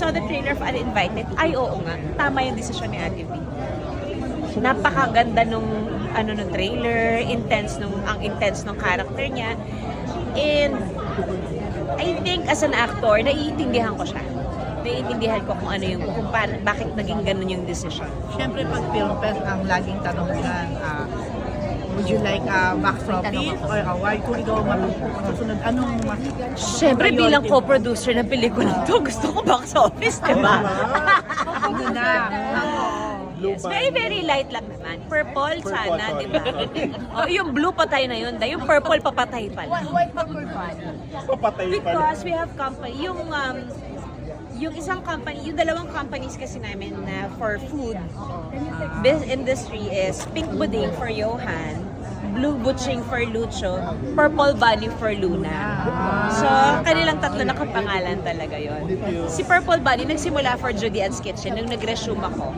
saw the trailer of Uninvited, ay oo nga, tama yung desisyon ni Ate V. Napakaganda nung ano nung trailer, intense nung ang intense nung character niya. And I think as an actor, naiintindihan ko siya. Naiintindihan ko kung ano yung kung pa, bakit naging ganun yung decision. Siyempre, pag film fest, ang laging tanong dyan, ah, would you like a box office or award? Kung ikaw masusunod, anong mas... Siyempre bilang co-producer ng pelikula to, gusto ko box office, di ba? Hindi na. Yes, very, very light lang naman. Purple, sana, di ba? oh, yung blue patay na yun. Yung purple papatay pala. Why purple fan? Papatay pa. Because we have company, yung um, yung isang company, yung dalawang companies kasi namin na for food this industry is Pink Pudding for Johan, Blue Butching for Lucho, Purple Bunny for Luna. So, kanilang tatlo na kapangalan talaga yon. Si Purple Bunny nagsimula for Judy Ann's Kitchen nung nag-resume ako.